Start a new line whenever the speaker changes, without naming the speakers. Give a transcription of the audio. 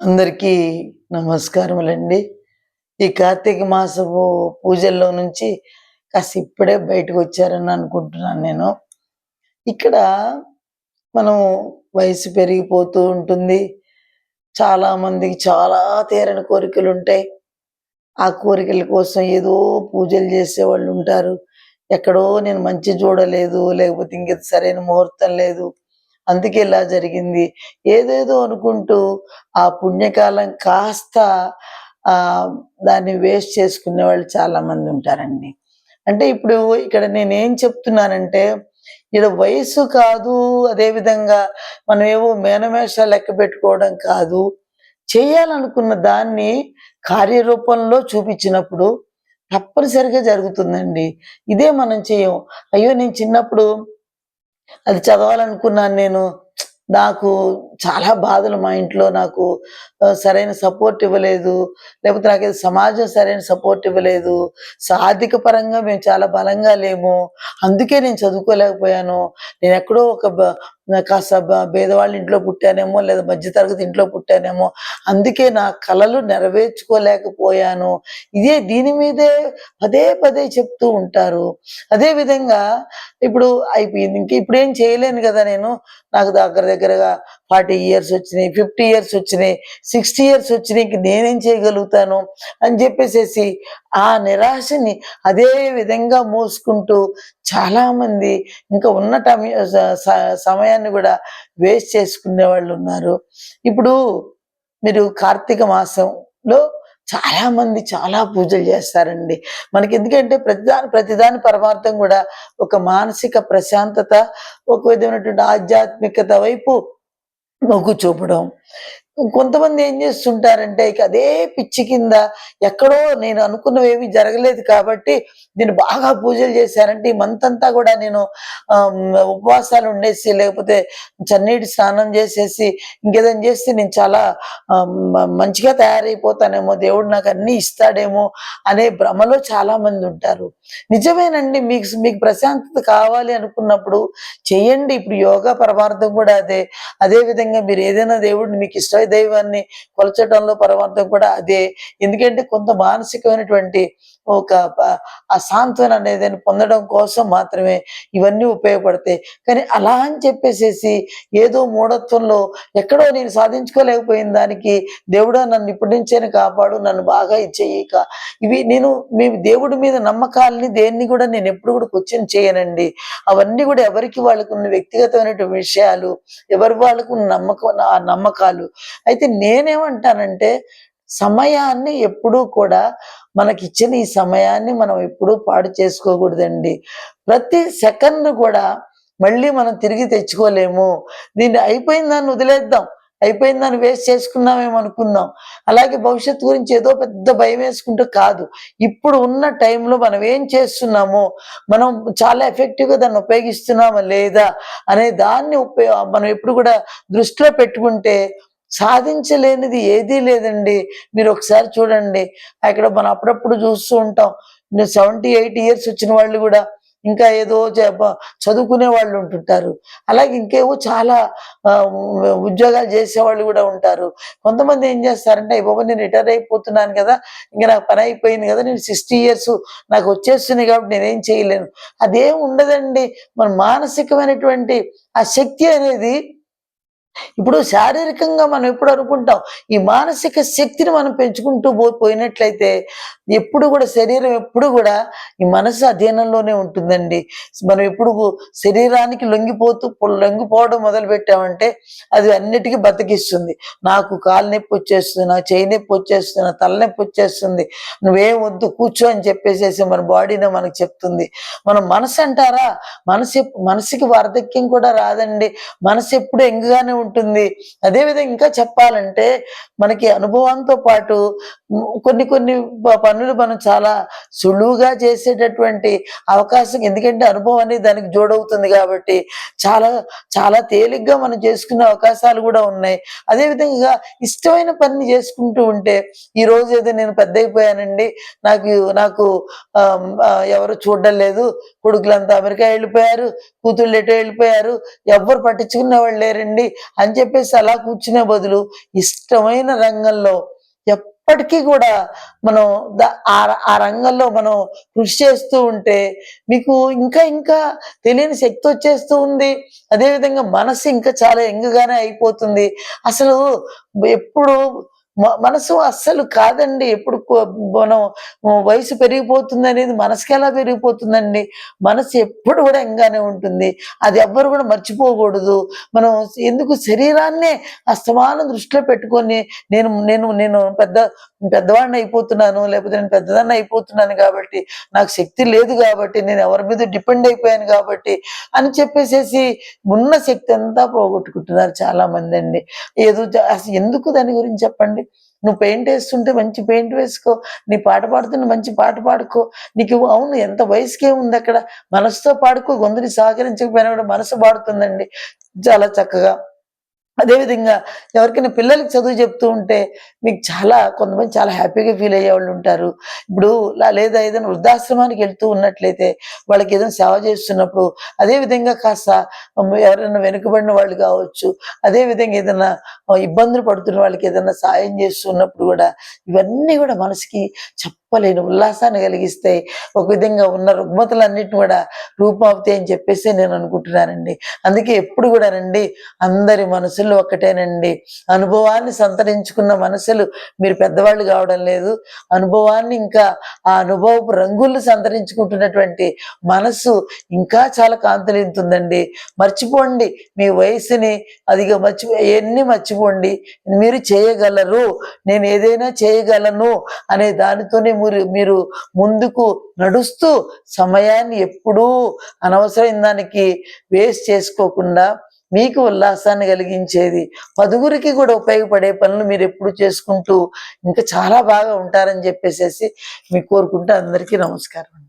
అందరికీ నమస్కారములండి. ఈ కార్తీక మాసపు పూజల్లో నుంచి కాస్త ఇప్పుడే బయటకు వచ్చారని అనుకుంటున్నాను నేను. ఇక్కడ మనం వయసు పెరిగిపోతూ ఉంటుంది. చాలామందికి చాలా తీరని కోరికలు ఉంటాయి. ఆ కోరికల కోసం ఏదో పూజలు చేసే వాళ్ళు ఉంటారు. ఎక్కడో నేను మంచి చూడలేదు లేకపోతే ఇంక సరైన ముహూర్తం లేదు. అందుకే ఇలా జరిగింది. ఏదేదో అనుకుంటూ ఆ పుణ్యకాలం కాస్త దాన్ని వేస్ట్ చేసుకునే వాళ్ళు చాలా మంది ఉంటారండి. అంటే ఇప్పుడు ఇక్కడ నేనేం చెప్తున్నానంటే ఇక్కడ వయసు కాదు అదే విధంగా మనం ఏవో మేనమేషాలు లెక్క పెట్టుకోవడం కాదు. చేయాలనుకున్న దాన్ని కార్యరూపంలో చూపించినప్పుడు తప్పనిసరిగా జరుగుతుందండి. ఇదే మనం చేయం. అయ్యో నేను చిన్నప్పుడు అది చదవాలనుకున్నాను నేను. నాకు చాలా బాధలు మా ఇంట్లో. నాకు సరైన సపోర్ట్ ఇవ్వలేదు. లేకపోతే నాకు సమాజం సరైన సపోర్ట్ ఇవ్వలేదు. స- ఆర్థిక పరంగా మేము చాలా బలంగా లేము. అందుకే నేను చదువుకోలేకపోయాను. నేను ఎక్కడో ఒక కాస్త పేదవాళ్ళ ఇంట్లో పుట్టానేమో లేదా మధ్యతరగతి ఇంట్లో పుట్టానేమో. అందుకే నా కళలు నెరవేర్చుకోలేకపోయాను. ఇదే దీని మీదే పదే పదే చెప్తూ ఉంటారు. అదే విధంగా ఇప్పుడు అయిపోయింది. ఇంక ఇప్పుడు ఏం చేయలేను కదా నేను. నాకు దగ్గర దగ్గరగా ఫార్టీ ఇయర్స్ వచ్చినాయి ఫిఫ్టీ ఇయర్స్ వచ్చినాయి. సిక్స్టీ ఇయర్స్ వచ్చినాయి నేనేం చేయగలుగుతాను అని చెప్పేసేసి ఆ నిరాశని అదే విధంగా మోసుకుంటూ చాలామంది ఇంకా ఉన్న సమయాన్ని కూడా వేస్ట్ చేసుకునే వాళ్ళు ఉన్నారు. ఇప్పుడు మీరు కార్తీక మాసంలో చాలా మంది చాలా పూజలు చేస్తారండి. మనకి ఎందుకంటే ప్రతిదాని ప్రతిదాని పరమార్థం కూడా ఒక మానసిక ప్రశాంతత ఒక విధమైనటువంటి ఆధ్యాత్మికత వైపు మొగ్గు చూపడం. కొంతమంది ఏం చేస్తుంటారంటే ఇక అదే పిచ్చి కింద ఎక్కడో నేను అనుకున్నవేవి జరగలేదు కాబట్టి నేను బాగా పూజలు చేశానంటే ఈ మంత్ అంతా కూడా నేను ఉపవాసాలు ఉండేసి లేకపోతే చన్నీటి స్నానం చేసేసి ఇంకేదైనా చేస్తే నేను చాలా మంచిగా తయారైపోతానేమో దేవుడు నాకు అన్ని ఇస్తాడేమో అనే భ్రమలో చాలా మంది ఉంటారు. నిజమేనండి మీకు మీకు ప్రశాంతత కావాలి అనుకున్నప్పుడు చేయండి. ఇప్పుడు యోగా పరమార్థం కూడా అదే అదే విధంగా మీరు ఏదైనా దేవుడిని మీకు ఇష్టం దైవాన్ని కొలచడంలో పరమార్థం కూడా అదే. ఎందుకంటే కొంత మానసికమైనటువంటి ఒక అశాంతం అనేది పొందడం కోసం మాత్రమే ఇవన్నీ ఉపయోగపడతాయి. కానీ అలా అని చెప్పేసేసి ఏదో మూఢత్వంలో ఎక్కడో నేను సాధించుకోలేకపోయిన దానికి దేవుడా నన్ను ఇప్పటి నుంచే కాపాడు నన్ను బాగా ఇచ్చేయక. ఇవి నేను మీ దేవుడి మీద నమ్మకాలని దేన్ని కూడా నేను ఎప్పుడు కూడా క్వశ్చన్ చేయనండి. అవన్నీ కూడా ఎవరికి వాళ్ళకు ఉన్న వ్యక్తిగతమైనటువంటి విషయాలు ఎవరి వాళ్ళకు నమ్మకం ఆ నమ్మకాలు. అయితే నేనేమంటానంటే సమయాన్ని ఎప్పుడూ కూడా మనకి ఇచ్చిన ఈ సమయాన్ని మనం ఎప్పుడూ పాడు చేసుకోకూడదండి. ప్రతి సెకండ్ కూడా మళ్ళీ మనం తిరిగి తెచ్చుకోలేము. దీన్ని అయిపోయిన దాన్ని వదిలేద్దాం. అయిపోయిన దాన్ని వేస్ట్ చేసుకున్నామేమో అనుకుందాం. అలాగే భవిష్యత్తు గురించి ఏదో పెద్ద భయం వేసుకుంటూ కాదు. ఇప్పుడు ఉన్న టైంలో మనం ఏం చేస్తున్నామో? మనం చాలా ఎఫెక్టివ్గా దాన్ని ఉపయోగిస్తున్నామా లేదా? అనే దాన్ని ఉపయో మనం ఎప్పుడు కూడా దృష్టిలో పెట్టుకుంటే సాధించలేనిది ఏదీ లేదండి. మీరు ఒకసారి చూడండి. అక్కడ మనం అప్పుడప్పుడు చూస్తూ ఉంటాం. సెవెంటీ ఎయిట్ ఇయర్స్ వచ్చిన వాళ్ళు కూడా ఇంకా ఏదో చే- చదువుకునే వాళ్ళు ఉంటుంటారు. అలాగే ఇంకేవో చాలా ఉద్యోగాలు చేసేవాళ్ళు కూడా ఉంటారు. కొంతమంది ఏం చేస్తారంటే బాబు నేను రిటైర్ అయిపోతున్నాను కదా ఇంకా నాకు పని అయిపోయింది కదా నేను సిక్స్టీ ఇయర్స్ నాకు వచ్చేస్తున్నాయి కాబట్టి నేనేం చేయలేను. అదేం ఉండదండి. మన మానసికమైనటువంటి ఆ శక్తి అనేది ఇప్పుడు శారీరకంగా మనం ఎప్పుడు అనుకుంటాం ఈ మానసిక శక్తిని మనం పెంచుకుంటూ పో పోయినట్లయితే ఎప్పుడు కూడా శరీరం ఎప్పుడు కూడా ఈ మనసు అధీనంలోనే ఉంటుందండి. మనం ఎప్పుడు శరీరానికి లొంగిపోతూ లొంగిపోవడం మొదలు పెట్టామంటే అది అన్నిటికీ బతికిస్తుంది. నాకు కాలు నొప్పి వచ్చేస్తుంది నాకు చేయి నొప్పి వచ్చేస్తుంది నా తలనొప్పి వచ్చేస్తుంది నువ్వేం వద్దు కూర్చో అని చెప్పేసేసి మన బాడీనే మనకు చెప్తుంది. మనం మనసు అంటారా? మనసు మనసుకి వార్ధక్యం కూడా రాదండి. మనసు ఎప్పుడు ఎంగగానే ఉంటుంది ఉంటుంది. అదేవిధంగా ఇంకా చెప్పాలంటే మనకి అనుభవంతో పాటు కొన్ని కొన్ని పనులు మనం చాలా సులువుగా చేసేటటువంటి అవకాశం ఎందుకంటే అనుభవం అనేది దానికి జోడవుతుంది కాబట్టి చాలా చాలా తేలిగ్గా మనం చేసుకునే అవకాశాలు కూడా ఉన్నాయి. అదేవిధంగా ఇష్టమైన పని చేసుకుంటూ ఉంటే ఈ రోజు ఏదో నేను పెద్ద అయిపోయానండి నాకు నాకు ఎవరు చూడడం లేదు. కొడుకులంతా అమెరికా వెళ్ళిపోయారు కూతుళ్ళు ఎటో వెళ్ళిపోయారు. ఎవ్వరు పట్టించుకున్న వాళ్ళు లేరండి. అని చెప్పేసి అలా కూర్చునే బదులు ఇష్టమైన రంగంలో ఎప్పటికీ కూడా మనం ఆ ఆ రంగంలో మనం కృషి చేస్తూ ఉంటే మీకు ఇంకా ఇంకా తెలియని శక్తి వచ్చేస్తూ ఉంది. అదేవిధంగా మనసు ఇంకా చాలా ఎంగుగానే అయిపోతుంది. అసలు ఎప్పుడు మనసు అస్సలు కాదండి. ఎప్పుడు మనం వయసు పెరిగిపోతుంది అనేది మనసుకి ఎలా పెరిగిపోతుందండి? మనసు ఎప్పుడు కూడా ఎంగానే ఉంటుంది. అది ఎవ్వరు కూడా మర్చిపోకూడదు. మనం ఎందుకు శరీరాన్నే అస్తమానం దృష్టిలో పెట్టుకొని నేను నేను నేను పెద్ద పెద్దవాడిని అయిపోతున్నాను లేకపోతే నేను పెద్దదాన్ని అయిపోతున్నాను కాబట్టి నాకు శక్తి లేదు కాబట్టి నేను ఎవరి మీద డిపెండ్ అయిపోయాను కాబట్టి అని చెప్పేసేసి ఉన్న శక్తి అంతా పోగొట్టుకుంటున్నారు చాలా మంది అండి. ఏదో అసలు ఎందుకు దాని గురించి చెప్పండి? నువ్వు పెయింట్ వేస్తుంటే మంచి పెయింట్ వేసుకో. నీ పాట పాడుతుంటే మంచి పాట పాడుకో. నీకు అవును ఎంత వయసుకే ఉంది అక్కడ. మనసుతో పాడుకో గొంతుని సహకరించకపోయినా కూడా మనసు పాడుతుందండి. చాలా చక్కగా. అదేవిధంగా ఎవరికైనా పిల్లలకి చదువు చెప్తూ ఉంటే మీకు చాలా కొంతమంది చాలా హ్యాపీగా ఫీల్ అయ్యే వాళ్ళు ఉంటారు. ఇప్పుడు లా- లేదా ఏదైనా వృద్ధాశ్రమానికి వెళ్తూ ఉన్నట్లయితే వాళ్ళకి ఏదైనా సేవ చేస్తున్నప్పుడు అదే విధంగా కాస్త ఎవరైనా వెనుకబడిన వాళ్ళు కావచ్చు అదే విధంగా ఏదైనా ఇబ్బందులు పడుతున్న వాళ్ళకి ఏదైనా సాయం చేస్తున్నప్పుడు కూడా ఇవన్నీ కూడా మనసుకి చెప్పలేని ఉల్లాసాన్ని కలిగిస్తాయి ఒక విధంగా ఉన్న రుగ్మతలన్నిటిని కూడా రూపాపుతాయి అని చెప్పేసి నేను అనుకుంటున్నానండి. అందుకే ఎప్పుడు కూడానండి అందరి మనసులు ఒక్కటేనండి. అనుభవాన్ని సంతరించుకున్న మనసులు మీరు పెద్దవాళ్ళు కావడం లేదు. అనుభవాన్ని ఇంకా ఆ అనుభవపు రంగులు సంతరించుకుంటున్నటువంటి మనసు ఇంకా చాలా కాంతలింతుందండి మర్చిపోండి మీ వయసుని అదిగా మర్చి ఎన్ని మర్చిపోండి. మీరు చేయగలరు. నేను ఏదైనా చేయగలను అనే దానితోనే మీరు మీరు ముందుకు నడుస్తూ సమయాన్ని ఎప్పుడూ అనవసరమైన దానికి వేస్ట్ చేసుకోకుండా మీకు ఉల్లాసాన్ని కలిగించేది. పదుగురికి కూడా ఉపయోగపడే పనులు మీరు ఎప్పుడు చేసుకుంటూ ఇంకా చాలా బాగా ఉంటారని చెప్పేసేసి మీకు కోరుకుంటూ అందరికీ నమస్కారం అండి.